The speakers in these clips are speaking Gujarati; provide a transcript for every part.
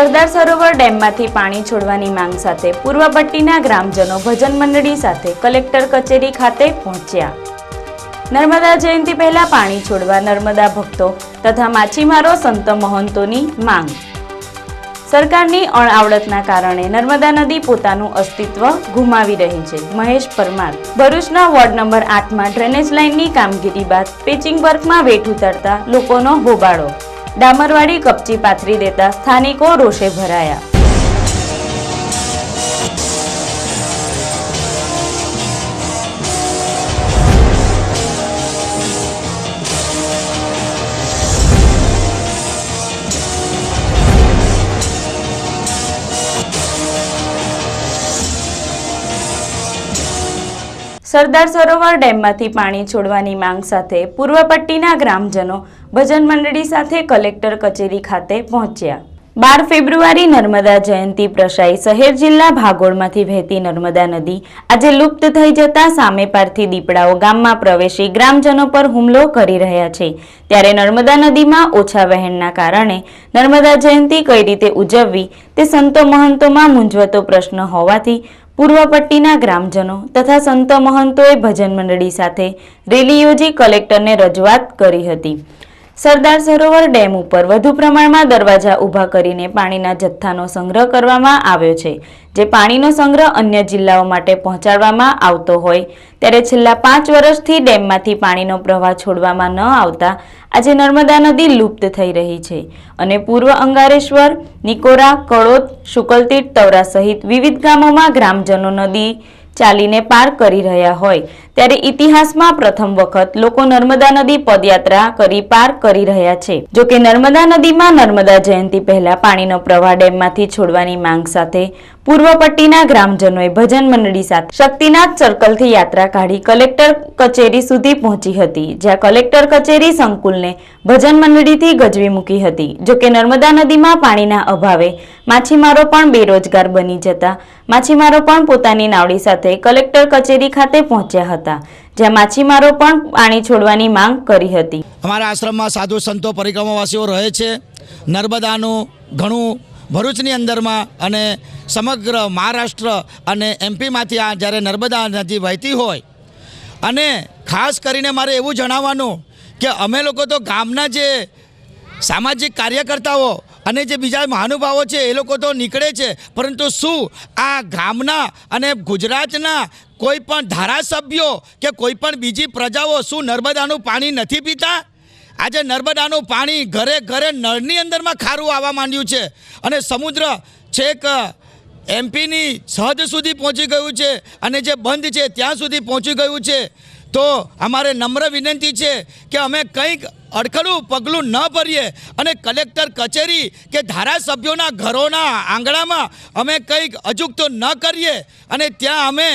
સરદાર સરોવર ડેમમાંથી પાણી છોડવાની માંગ સાથે પૂર્વ પટ્ટીના ગ્રામજનો ભજન મંડળી સાથે કલેક્ટર કચેરી ખાતે પહોંચ્યા. નર્મદા જયંતિ પહેલા પાણી છોડવા નર્મદા ભક્તો તથા માછીમારો સંત મહંતોની માંગ. સરકારની અણઆવડતના કારણે નર્મદા નદી પોતાનું અસ્તિત્વ ગુમાવી રહી છે. મહેશ પરમાર, ભરૂચના વોર્ડ નંબર આઠમાં ડ્રેનેજ લાઇનની કામગીરી બાદ પેચિંગ વર્કમાં વેઠ ઉતરતા લોકોનો હોબાળો ડામરવાડી કપચી પાથરી દેતા સ્થાનિકો રોષે ભરાયા. સરદાર સરોવર ડેમમાંથી પાણી છોડવાની માંગ સાથે પૂર્વ પટ્ટીના ગ્રામજનો ભજન મંડળી સાથે કલેક્ટર કચેરી ખાતે પહોંચ્યા. બાર ફેબ્રુઆરી નર્મદા જયંતિ પ્રસાઈ શહેર જિલ્લા ભાગોળમાંથી વહેતી નર્મદા નદી આજે લુપ્ત થઈ જતા સામે પારથી દીપડાઓ ગામમાં પ્રવેશી ગ્રામજનો પર હુમલો કરી રહ્યા છે. ત્યારે નર્મદા નદીમાં ઓછા વહેણના કારણે નર્મદા જયંતિ કઈ રીતે ઉજવવી તે સંતો મહંતોમાં મૂંઝવતો પ્રશ્ન હોવાથી પૂર્વ પટ્ટીના ગ્રામજનો તથા સંતો મહંતોએ ભજન મંડળી સાથે રેલી યોજી કલેક્ટરને રજૂઆત કરી હતી. સરદાર સરોવર ડેમ ઉપર વધુ પ્રમાણમાં દરવાજા ઊભા કરીને પાણીના જથ્થાનો સંગ્રહ કરવામાં આવ્યો છે, જે પાણીનો સંગ્રહ અન્ય જિલ્લાઓ માટે પહોંચાડવામાં આવતો હોય ત્યારે છેલ્લા પાંચ વર્ષથી ડેમમાંથી પાણીનો પ્રવાહ છોડવામાં ન આવતા આજે નર્મદા નદી લુપ્ત થઈ રહી છે અને પૂર્વ અંગારેશ્વર, નિકોરા, કળોદ શુકલતીટ તવરા સહિત વિવિધ ગામોમાં ગ્રામજનો નદી ચાલીને પાર કરી રહ્યા હોય ત્યારે ઇતિહાસમાં પ્રથમ વખત લોકો નર્મદા નદી પદયાત્રા કરી પાર કરી રહ્યા છે. જો કે નર્મદા નદીમાં નર્મદા જયંતિ પહેલા પાણીનો પ્રવાહ ડેમમાંથી છોડવાની માંગ સાથે પૂર્વ પટ્ટીના ગ્રામજનોએ ભજન મંડળી સાથે શક્તિનાથ સર્કલથી યાત્રા કાઢી કલેક્ટર કચેરી સુધી પહોંચી હતી, જ્યાં કલેક્ટર કચેરી સંકુલને ભજન મંડળીથી ગજવી મૂકી હતી. જો કે નર્મદા નદીમાં પાણીના અભાવે માછીમારો પણ બેરોજગાર બની જતા માછીમારો પણ પોતાની નાવડી સાથે કલેક્ટર કચેરી ખાતે પહોંચ્યા હતા. જ્યાં માછીમારો પણ પાણી છોડવાની માંગ કરી હતી. અમારા આશ્રમમાં સાધુ સંતો પરિક્રમાવાસીઓ રહે છે. નર્મદાનું ઘણું ભરૂચની અંદરમાં અને સમગ્ર મહારાષ્ટ્ર અને એમપીમાંથી આ જ્યારે નર્મદા નદી વહેતી હોય. અને ખાસ કરીને મારે એવું જણાવવાનું કે અમે લોકો તો ગામના જે સામાજિક કાર્યકર્તાઓ અને જે બીજા મહાનુભાવો છે એ લોકો તો નીકળે છે. પરંતુ શું આ ગામના અને ગુજરાતના કોઈ પણ ધારાસભ્યો કે કોઈ પણ બીજી પ્રજાઓ શું નર્મદાનું પાણી નથી પીતા? આજે નર્મદાનું પાણી ઘરે ઘરે નળની અંદરમાં ખારું આવવા માંડ્યું છે અને સમુદ્ર છેક એમપીની સહદ સુધી પહોંચી ગયું છે અને જે બંધ છે ત્યાં સુધી પહોંચી ગયું છે. તો અમારે નમ્ર વિનંતી છે કે અમે કંઈક અડખડું પગલું ન ભરીએ અને કલેક્ટર કચેરી કે ધારાસભ્યોના ઘરોના આંગણામાં અમે કંઈક અજુકતો ન કરીએ અને ત્યાં અમે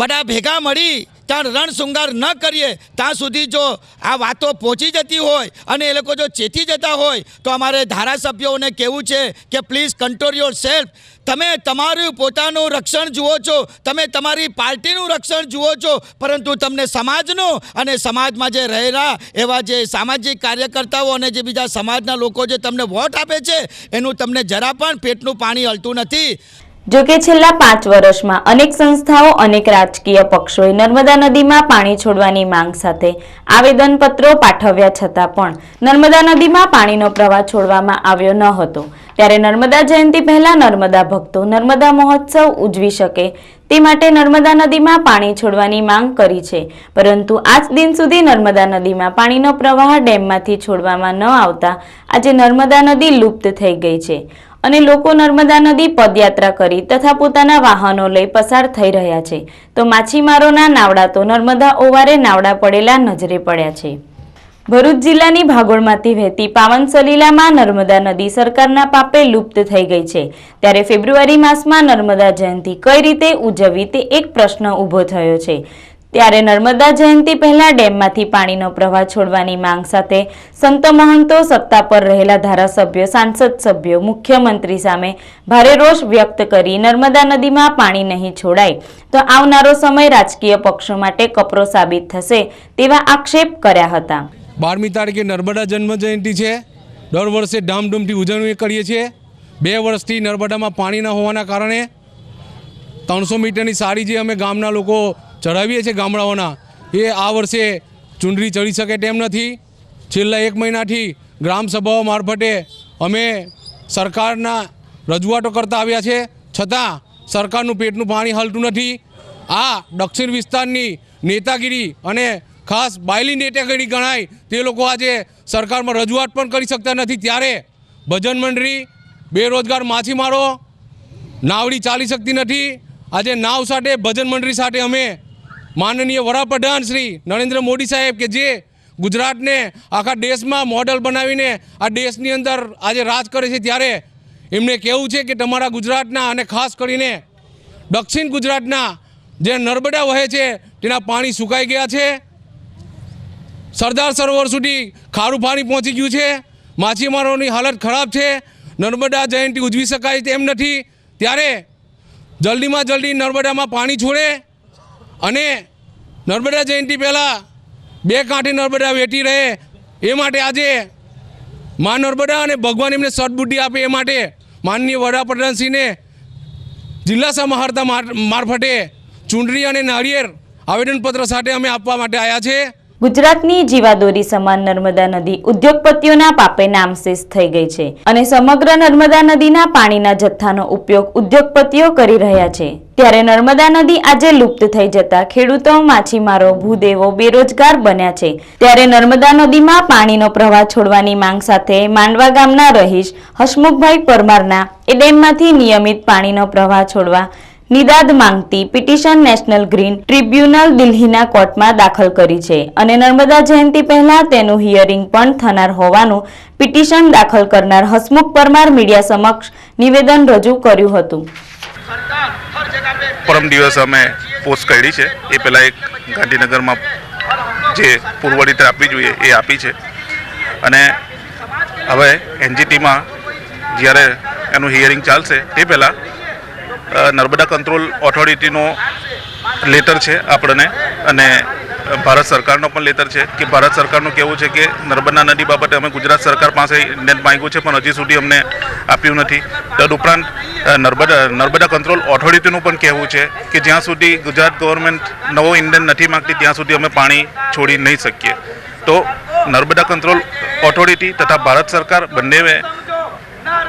બધા ભેગા મળી ત્યાં રણશૃંગાર ન કરીએ, ત્યાં સુધી જો આ વાતો પહોંચી જતી હોય અને એ લોકો જો ચેતી જતા હોય, તો અમારે ધારાસભ્યોને કહેવું છે કે પ્લીઝ કંટ્રોલ યોર સેલ્ફ તમે તમારું પોતાનું રક્ષણ જુઓ છો, તમે તમારી પાર્ટીનું રક્ષણ જુઓ છો, પરંતુ તમને સમાજનું અને સમાજમાં જે રહેલા એવા જે સામાજિક કાર્યકર્તાઓ અને જે બીજા સમાજના લોકો જે તમને વોટ આપે છે, એનું તમને જરા પણ પેટનું પાણી હલતું નથી. જો કે છેલ્લા પાંચ વર્ષમાં અનેક સંસ્થાઓ, અનેક રાજકીય પક્ષોએ નર્મદા નદીમાં પાણી છોડવાની માંગ સાથે આવેદનપત્રો પાઠવ્યા છતાં પણ નર્મદા નદીમાં પાણીનો પ્રવાહ છોડવામાં આવ્યો ન હતો. ત્યારે નર્મદા જયંતિ પહેલા નર્મદા ભક્તો નર્મદા મહોત્સવ ઉજવી શકે તે માટે નર્મદા નદીમાં પાણી છોડવાની માંગ કરી છે. પરંતુ આજ દિન સુધી નર્મદા નદીમાં પાણીનો પ્રવાહ ડેમમાંથી છોડવામાં ન આવતા આજે નર્મદા નદી લુપ્ત થઈ ગઈ છે. અને લોકો નર્મદા નદી પદયાત્રા કરી તથા પોતાના વાહનો લઈ પસાર થઈ રહ્યા છે. તો માછીમારોના નાવડા તો નર્મદા ઓવારે નાવડા પડેલા નજરે પડ્યા છે. ભરૂચ જિલ્લાની ભાગોળમાંથી વહેતી પાવન સલીલામાં નર્મદા નદી સરકારના પાપે લુપ્ત થઈ ગઈ છે. ત્યારે ફેબ્રુઆરી માસમાં નર્મદા જયંતિ કઈ રીતે ઉજવવી તે એક પ્રશ્ન ઊભો થયો છે. ત્યારે નર્મદા જયંતિ પહેલા ડેમમાંથી પાણીનો પ્રવાહ છોડવાની માંગ સાથે સંત મહંતો સત્તા પર રહેલા ધારાસભ્યો, સાંસદ સભ્યો, મુખ્યમંત્રી સામે ભારે રોષ વ્યક્ત કરી નર્મદા નદીમાં પાણી નહીં છોડાય. તો આવનારો સમય રાજકીય પક્ષો માટે કપરો સાબિત થશે તેવા આક્ષેપ કર્યા હતા. બારમી તારીખે નર્મદા જન્મ જયંતિ છે. દર વર્ષે ધામધૂમથી ઉજવણી કરીએ છીએ. બે વર્ષથી નર્મદામાં પાણી ન હોવાના કારણે ત્રણસો મીટરની સારી જે અમે ગામના લોકો ચડાવીએ છીએ ગામડાઓના. એ આ વર્ષે ચૂંટણી ચડી શકે તેમ નથી. છેલ્લા એક મહિનાથી ગ્રામ સભાઓ મારફતે અમે સરકારના રજૂઆતો કરતા આવ્યા છે. છતાં સરકારનું પેટનું પાણી હલતું નથી. આ દક્ષિણ વિસ્તારની નેતાગીરી અને ખાસ બાયલી નેતાગીરી ગણાય તે લોકો આજે સરકારમાં રજૂઆત પણ કરી શકતા નથી. ત્યારે ભજન મંડળી, બેરોજગાર, માછીમારો, નાવડી ચાલી શકતી નથી. આજે નાવ સાથે ભજન મંડળી સાથે અમે માનનીય વડાપ્રધાન શ્રી નરેન્દ્ર મોદી સાહેબ કે જે ગુજરાતને આખા દેશમાં મોડલ બનાવીને આ દેશની અંદર આજે રાજ કરે છે ત્યારે એમને કહેવું છે કે તમારા ગુજરાતના અને ખાસ કરીને દક્ષિણ ગુજરાતના જે નર્મદા વહે છે તેના પાણી સુકાઈ ગયા છે. સરદાર સરોવર સુધી ખારું પાણી પહોંચી ગયું છે. માછીમારોની હાલત ખરાબ છે. નર્મદા જયંતિ ઉજવી શકાય તેમ નથી. ત્યારે જલ્દીમાં જલ્દી નર્મદામાં પાણી છોડે. અને નર્મદા જયંતિ પહેલાં બે કાંઠે નર્મદા વેઠી રહે. એ માટે આજે મા નર્મદા અને ભગવાન એમને સદબુદ્ધિ આપે એ માટે માનનીય વડાપ્રધાનશ્રીને જિલ્લા સમાહર્તા માર- મારફતે ચૂંટણી અને નાળિયેર આવેદનપત્ર સાથે અમે આપવા માટે આવ્યા છે. ગુજરાતની જીવાદોરી સમાન નર્મદા નદી ઉદ્યોગપતિઓના પાપે નામશેષ થઈ ગઈ છે અને સમગ્ર નર્મદા નદીના પાણીના જથ્થાનો ઉપયોગ ઉદ્યોગપતિઓ કરી રહ્યા છે. ત્યારે નર્મદા નદી આજે લુપ્ત થઈ જતા ખેડૂતો માછીમારો, ભૂદેવો બેરોજગાર બન્યા છે. ત્યારે નર્મદા નદીમાં પાણીનો પ્રવાહ છોડવાની માંગ સાથે માંડવા ગામના રહીશ હસમુખભાઈ પરમારના એ ડેમમાંથી નિયમિત પાણીનો પ્રવાહ છોડવા નિદાદ માંગતી પિટિશન નેશનલ ગ્રીન ટ્રિબ્યુનલ દિલ્હીના કોર્ટમાં દાખલ કરી છે અને નર્મદા જયંતિ પહેલા તેનું હિયરિંગ પણ થનાર હોવાનું પિટિશન દાખલ કરનાર હસમુખ પરમાર મીડિયા સમક્ષ નિવેદન રજૂ કર્યું હતું. પરમ દિવસ અમે પોસ્ટ કરી છે. એ પહેલાં એક ગાંધીનગરમાં જે પૂર્વ આપવી જોઈએ એ આપી છે. અને હવે એનજીટીમાં જ્યારે એનું હિયરિંગ ચાલશે, તે પહેલાં નર્મદા કંટ્રોલ ઓથોરિટીનો લેટર છે આપણને અને ભારત સરકારનો પણ લેટર છે કે ભારત સરકારનું કહેવું છે કે નર્મદા નદી બાબતે અમે ગુજરાત સરકાર પાસે ઇન્ડિયન માંગ્યું છે પણ હજી સુધી અમને આપ્યું નથી. તદુપરાંત નર્મદા નર્મદા કંટ્રોલ ઓથોરિટીનું પણ કહેવું છે કે જ્યાં સુધી ગુજરાત ગવર્મેન્ટ નવો ઇન્ડિયન નથી માંગતી ત્યાં સુધી અમે પાણી છોડી નહીં શકીએ. તો નર્મદા કંટ્રોલ ઓથોરિટી તથા ભારત સરકાર બંનેએ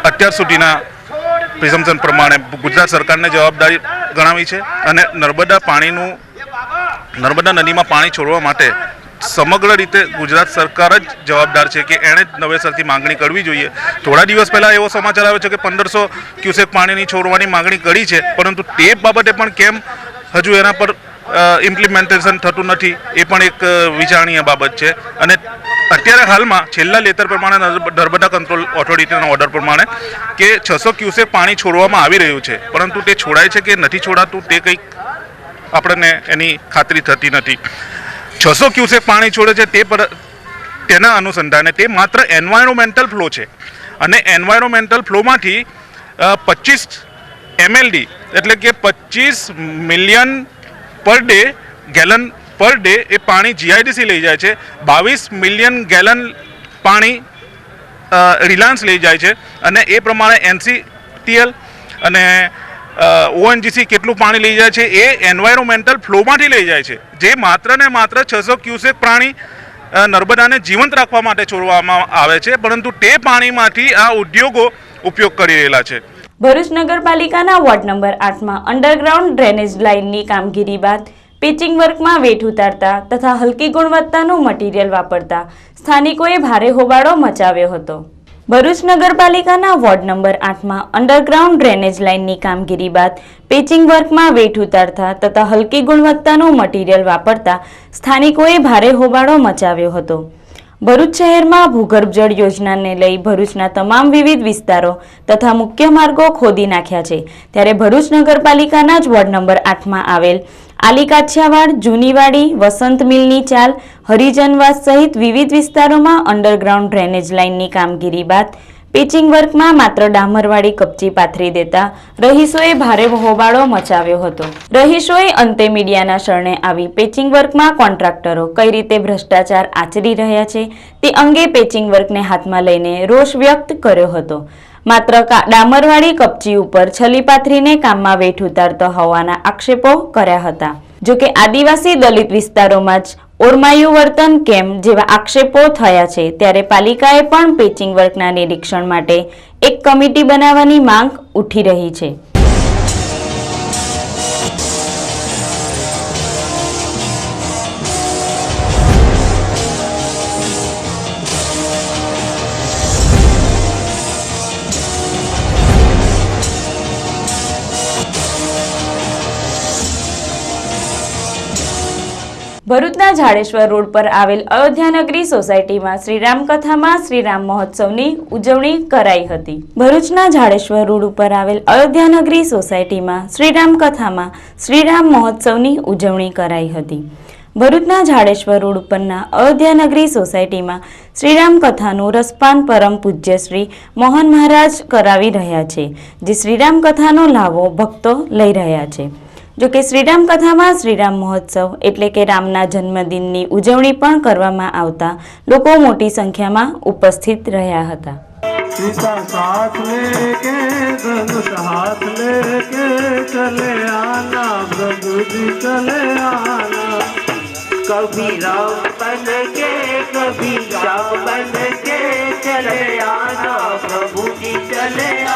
અત્યાર સુધીના પ્રિઝમ્પશન પ્રમાણે ગુજરાત સરકારને જવાબદારી ગણાવી છે અને નર્મદા પાણીનું નર્મદા નદીમાં પાણી છોડવા માટે સમગ્ર રીતે ગુજરાત સરકાર જ જવાબદાર છે કે એણે જ નવેસરથી માંગણી કરવી જોઈએ. થોડા દિવસ પહેલાં એવો સમાચાર આવ્યો છે કે પંદરસો ક્યુસેક પાણીની છોડવાની માંગણી કરી છે, પરંતુ તે બાબતે પણ કેમ હજુ એના પર ઇમ્પ્લિમેન્ટેશન થતું નથી, એ પણ એક વિચારણીય બાબત છે. અને અત્યારે હાલમાં છેલ્લા લેતર પ્રમાણે નર્મ- નર્મદા કંટ્રોલ ઓથોરિટીના ઓર્ડર પ્રમાણે કે છસો ક્યુસેક પાણી છોડવામાં આવી રહ્યું છે. પરંતુ તે છોડાય છે કે નથી છોડાતું, તે કંઈક આપણને એની ખાતરી થતી નથી. છસો ક્યુસેક પાણી છોડે છે તે પર, તેના અનુસંધાને તે માત્ર એન્વાયરોમેન્ટલ ફ્લો છે. અને એન્વાયરોમેન્ટલ ફ્લોમાંથી પચીસ એમએલડી એટલે કે પચીસ million per day gallon per day એ પાણી જીઆઈડીસી લઈ જાય છે. બાવીસ મિલિયન ગેલન પાણી રિલાયન્સ લઈ જાય છે અને એ પ્રમાણે એનસીટીએલ અને ઓએનજીસી કેટલું પાણી લઈ જાય છે એ એન્વાયરોમેન્ટલ ફ્લોમાંથી લઈ જાય છે. જે માત્ર ને માત્ર છસો ક્યુસેક પાણી નર્મદાને જીવંત રાખવા માટે છોડવામાં આવે છે, પરંતુ તે પાણીમાંથી આ ઉદ્યોગો ઉપયોગ કરી રહેલા છે. ભરૂચ નગરપાલિકાના વોર્ડ નંબર આઠમાં અંડરગ્રાઉન્ડ ડ્રેનેજ લાઇનની કામગીરી બાદ પેચિંગ વર્કમાં વેઠ ઉતારતા તથા હલકી ગુણવત્તાનું મટીરીયલ વાપરતા સ્થાનિકોએ ભારે હોબાળો મચાવ્યો હતો. ભરૂચ નગરપાલિકાના વોર્ડ નંબર આઠમાં અંડરગ્રાઉન્ડ ડ્રેનેજ લાઇનની કામગીરી બાદ પેચિંગ વર્કમાં વેઠ ઉતારતા તથા હલકી ગુણવત્તાનું મટીરીયલ વાપરતા સ્થાનિકોએ ભારે હોબાળો મચાવ્યો હતો. ભરૂચ શહેરમાં ભૂગર્ભ જળ યોજનાને લઈ ભરૂચના તમામ વિવિધ વિસ્તારો તથા મુખ્ય માર્ગો ખોદી નાખ્યા છે. ત્યારે ભરૂચ નગરપાલિકાના જ વોર્ડ નંબર આઠમાં આવેલ આલી કાછિયાવાડ જૂનીવાડી, વસંત મિલની ચાલ, હરિજનવાસ સહિત વિવિધ વિસ્તારોમાં અંડરગ્રાઉન્ડ ડ્રેનેજ લાઇનની કામગીરી બાદ પેચિંગ વર્કમાં માત્ર ડામરવાળી કપચી પાથરી દેતા રહીશોએ ભારે હોબાળો મચાવ્યો હતો. રહીશોએ અંતે મીડિયાના શરણે આવી પેચિંગ વર્કમાં કોન્ટ્રાક્ટરો કઈ રીતે ભ્રષ્ટાચાર આચરી રહ્યા છે તે અંગે પેચિંગ વર્કને હાથમાં લઈને રોષ વ્યક્ત કર્યો હતો. માત્ર ડામરવાળી કપચી ઉપર છલી પાથરીને કામમાં વેઠ ઉતારતો હોવાના આક્ષેપો કર્યા હતા. જોકે આદિવાસી દલિત વિસ્તારોમાં જ ઓરમાયું વર્તન કેમ જેવા આક્ષેપો થયા છે, ત્યારે પાલિકાએ પણ પેચિંગ વર્કના નિરીક્ષણ માટે એક કમિટી બનાવવાની માંગ ઉઠી રહી છે. ભરૂચના ઝાડેશ્વર રોડ પર આવેલ અયોધ્યાનગરી સોસાયટીમાં શ્રીરામ કથામાં શ્રીરામ મહોત્સવની ઉજવણી કરાઈ હતી. ભરૂચના ઝાડેશ્વર રોડ ઉપર આવેલ અયોધ્યાનગરી સોસાયટીમાં શ્રીરામ કથામાં શ્રીરામ મહોત્સવની ઉજવણી કરાઈ હતી. ભરૂચના ઝાડેશ્વર રોડ ઉપરના અયોધ્યાનગરી સોસાયટીમાં શ્રીરામ કથાનું રસપાન પરમ પૂજ્ય શ્રી મોહન મહારાજ કરાવી રહ્યા છે, જે શ્રીરામ કથાનો લાવો ભક્તો લઈ રહ્યા છે. જોકે શ્રીરામ કથામાં શ્રીરામ મહોત્સવ એટલે કે રામના જન્મદિનની ઉજવણી પણ કરવામાં આવતા લોકો મોટી સંખ્યામાં ઉપસ્થિત રહ્યા હતા. કભી રામ બન કે, કભી રામ બન કે, ચલે આના પ્રભુજી ચલે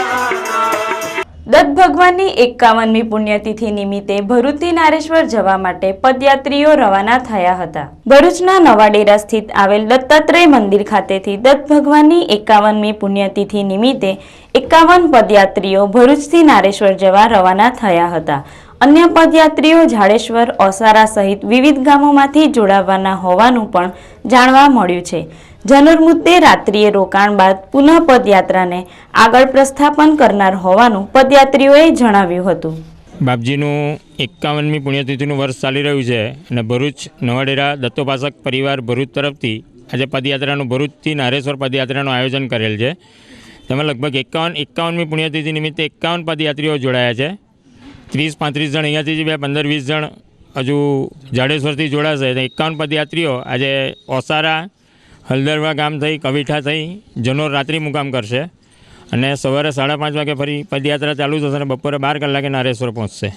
દત્ત ભગવાનની એકાવનમી પુણ્યતિથિ નિમિત્તે ભરૂચથી નારેશ્વર જવા માટે પદયાત્રીઓ રવાના થયા હતા. ભરૂચના નવાડેરા સ્થિત આવેલ દત્તાત્રેય મંદિર ખાતેથી દત્ત ભગવાનની એકાવનમી પુણ્યતિથિ નિમિત્તે એકાવન પદયાત્રીઓ ભરૂચથી નારેશ્વર જવા રવાના થયા હતા. અન્ય પદયાત્રીઓ ઝાડેશ્વર, ઓસારા સહિત વિવિધ ગામોમાંથી જોડાવાના હોવાનું પણ જાણવા મળ્યું છે. જનોર મુદ્દે રાત્રિએ રોકાણ બાદ પુનઃ પદયાત્રાને આગળ પ્રસ્થાપન કરનાર હોવાનું પદયાત્રીઓએ જણાવ્યું હતું. બાપજીનું એકાવનમી પુણ્યતિથિનું વર્ષ ચાલી રહ્યું છે અને ભરૂચ, નવાડેરા, દત્તોપાસક પરિવાર ભરૂચ તરફથી આજે પદયાત્રાનું ભરૂચથી નારેશ્વર પદયાત્રાનું આયોજન કરેલ છે. તેમાં લગભગ એકાવન, એકાવનમી પુણ્યતિથિ નિમિત્તે એકાવન પદયાત્રીઓ જોડાયા છે. ત્રીસ, પાંત્રીસ જણ અહીંયાથી બે, પંદર, વીસ જણ હજુ જાડેશ્વરથી જોડાશે. એકાવન પદયાત્રીઓ આજે ઓસારા હલદરવા ગામ થઈ, કવિઠા થઈ, જનોર રાત્રિ મુકામ કરશે. અને સવારે સાડા પાંચ વાગે ફરી પદયાત્રા ચાલુ થશે અને બપોરે બાર કલાકે નારેશ્વર પહોંચશે.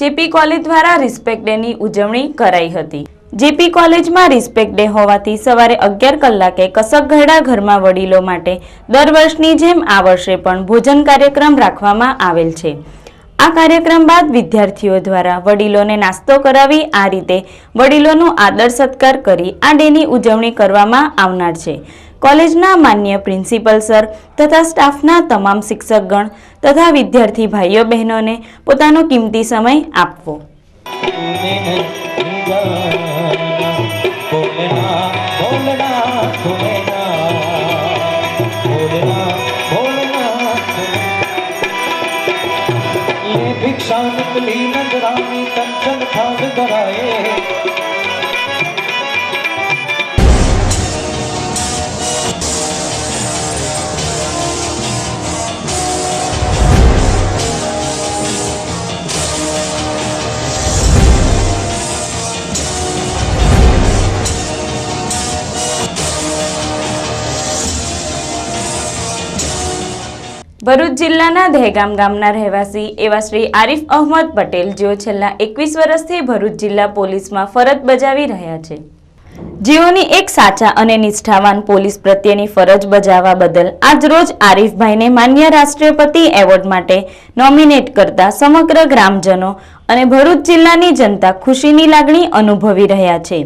જેપી કોલેજ દ્વારા રિસ્પેક્ટ ડેની ઉજવણી કરાઈ હતી. જેપી કોલેજમાં રિસ્પેક્ટ ડે હોવાથી સવારે અગિયાર કલાકે કસકઘરડા ઘરમાં વડીલો માટે દર વર્ષની જેમ આ વર્ષે પણ ભોજન કાર્યક્રમ રાખવામાં આવેલ છે. આ કાર્યક્રમ બાદ વિદ્યાર્થીઓ દ્વારા વડીલોને નાસ્તો કરાવી આ રીતે વડીલોનો આદર સત્કાર કરી આ ડેની ઉજવણી કરવામાં આવનાર છે. કોલેજના માન્ય પ્રિન્સિપલ સર તથા સ્ટાફના તમામ શિક્ષકગણ તથા વિદ્યાર્થી ભાઈઓ બહેનોને પોતાનો કિંમતી સમય આપવો. બોલના કમલી નજરામી કંચન ભાગ ધરાયે ભરૂચ જિલ્લાના દહેગામ ગામના રહેવાસી એવા શ્રી આરિફ અહમદ પટેલ જેઓ છેલ્લા એકવીસ વર્ષથી ભરૂચ જિલ્લા પોલીસમાં ફરજ બજાવી રહ્યા છે. જેઓની એક સાચા અને નિષ્ઠાવાન પોલીસ પ્રત્યેની ફરજ બજાવવા બદલ આજરોજ આરિફભાઈને માન્ય રાષ્ટ્રપતિ એવોર્ડ માટે નોમિનેટ કરતા સમગ્ર ગ્રામજનો અને ભરૂચ જિલ્લાની જનતા ખુશીની લાગણી અનુભવી રહ્યા છે.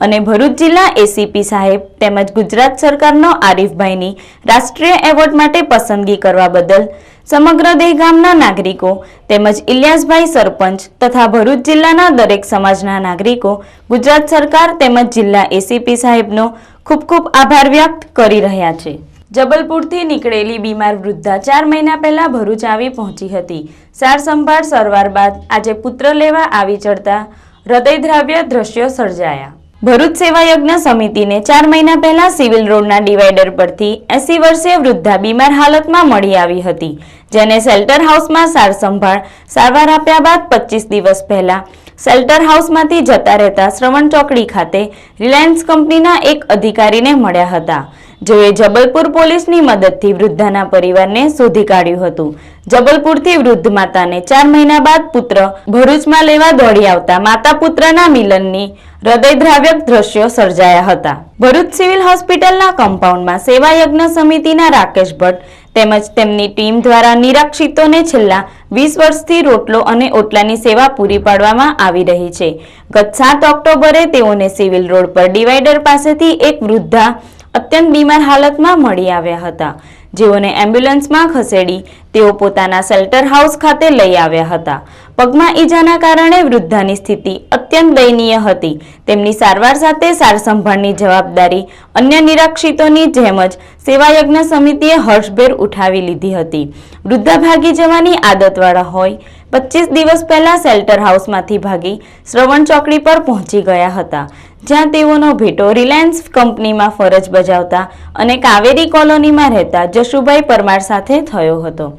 અને ભરૂચ જિલ્લા એસીપી સાહેબ તેમજ ગુજરાત સરકારનો આરીફભાઈની રાષ્ટ્રીય એવોર્ડ માટે પસંદગી કરવા બદલ સમગ્ર દેહગામના નાગરિકો તેમજ ઇલિયાસભાઈ સરપંચ તથા ભરૂચ જિલ્લાના દરેક સમાજના નાગરિકો, ગુજરાત સરકાર તેમજ જિલ્લા એસીપી સાહેબનો ખૂબ ખૂબ આભાર વ્યક્ત કરી રહ્યા છે. જબલપુરથી નીકળેલી બીમાર વૃદ્ધા ચાર મહિના પહેલા ભરૂચ આવી પહોંચી હતી. સાર સંભાળ સારવાર બાદ આજે પુત્ર લેવા આવી ચડતા હૃદયદ્રાવ્ય દ્રશ્યો સર્જાયા. ભરૂચ સેવા યજ્ઞ સમિતિને ચાર મહિના પહેલા સિવિલ રોડના ડિવાઈડર પરથી એસી વર્ષીય વૃદ્ધા બીમાર હાલતમાં મળી આવી હતી, જેને શેલ્ટર હાઉસમાં સાર સંભાળ સારવાર આપ્યા બાદ પચીસ દિવસ પહેલા શેલ્ટર હાઉસમાંથી જતા રહેતા શ્રવણ ચોકડી ખાતે રિલાયન્સ કંપનીના એક અધિકારીને મળ્યા હતા. જેઓએ જબલપુર પોલીસની મદદથી વૃદ્ધાના પરિવારને શોધી કાઢ્યું હતું. જબલપુરથી વૃદ્ધ માતાને ચાર મહિના બાદ પુત્ર ભરૂચમાં લેવા દોડી આવતા માતા પુત્રના મિલનની હૃદયદ્રાવ્યક દ્રશ્યો સર્જાયા હતા. ભરૂચ સિવિલ હોસ્પિટલના કમ્પાઉન્ડમાં સેવા યજ્ઞ સમિતિના રાકેશ ભટ્ટ તેમજ તેમની ટીમ દ્વારા નિરાક્ષિતોને છેલ્લા વીસ વર્ષથી રોટલો અને ઓટલાની સેવા પૂરી પાડવામાં આવી રહી છે. ગત સાત ઓક્ટોબરે તેઓને સિવિલ રોડ પર ડિવાઈડર પાસેથી એક વૃદ્ધા અત્યંત બીમાર હાલતમાં મળી આવ્યા હતા. જેઓને એમ્બ્યુલન્સમાં ખસેડી તેઓ પોતાના શેલ્ટર હાઉસ ખાતે લઈ આવ્યા હતા. પગમાં ઈજાના કારણે વૃદ્ધાની સ્થિતિ અત્યંત દયનીય હતી. તેમની સારવાર સાથે સારસંભાળની જવાબદારી અન્ય નિરાક્ષિતોની જેમ જ સેવાયજ્ઞ સમિતિએ હર્ષભેર ઉઠાવી લીધી હતી. વૃદ્ધા ભાગી જવાની આદતવાળા હોય, પચીસ દિવસ પહેલા શેલ્ટર હાઉસમાંથી ભાગી શ્રવણ ચોકડી પર પહોંચી ગયા હતા. જ્યાં તેઓનો ભેટો રિલાયન્સ કંપનીમાં ફરજ બજાવતા અને કાવેરી કોલોનીમાં રહેતા જશુભાઈ પરમાર સાથે થયો હતો.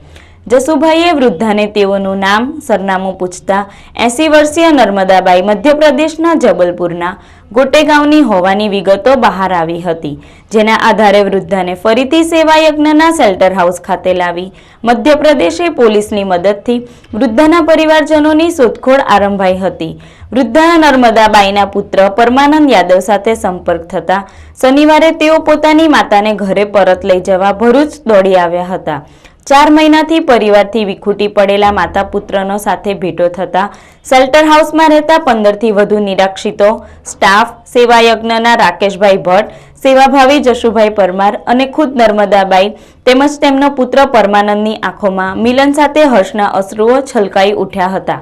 જસુભાઈએ વૃદ્ધાને તેઓનું નામ સરનામું પૂછતા એસી વર્ષીય નર્મદાબાઈ મધ્યપ્રદેશના જબલપુરના ગોટેગાંવની હોવાની વિગતો બહાર આવી હતી, જેના આધારે વૃદ્ધાને ફરીથી સેવાયજ્ઞના શેલ્ટર હાઉસ ખાતે લાવી મધ્યપ્રદેશે પોલીસની મદદથી વૃદ્ધાના પરિવારજનોની શોધખોળ આરંભાઈ હતી. વૃદ્ધાના નર્મદાબાઈના પુત્ર પરમાનંદ યાદવ સાથે સંપર્ક થતા શનિવારે તેઓ પોતાની માતાને ઘરે પરત લઈ જવા ભરૂચ દોડી આવ્યા હતા. ચાર મહિનાથી પરિવારથી વિખૂટી પડેલા માતા પુત્રનો સાથે ભેટો થતા શેલ્ટર હાઉસમાં રહેતા પંદરથી વધુ નિરાક્ષિતો, સ્ટાફ, સેવાયજ્ઞના રાકેશભાઈ ભટ્ટ, સેવાભાવી જશુભાઈ પરમાર અને ખુદ નર્મદાબાઈ તેમજ તેમનો પુત્ર પરમાનંદની આંખોમાં મિલન સાથે હર્ષના અશ્રુઓ છલકાઈ ઉઠ્યા હતા.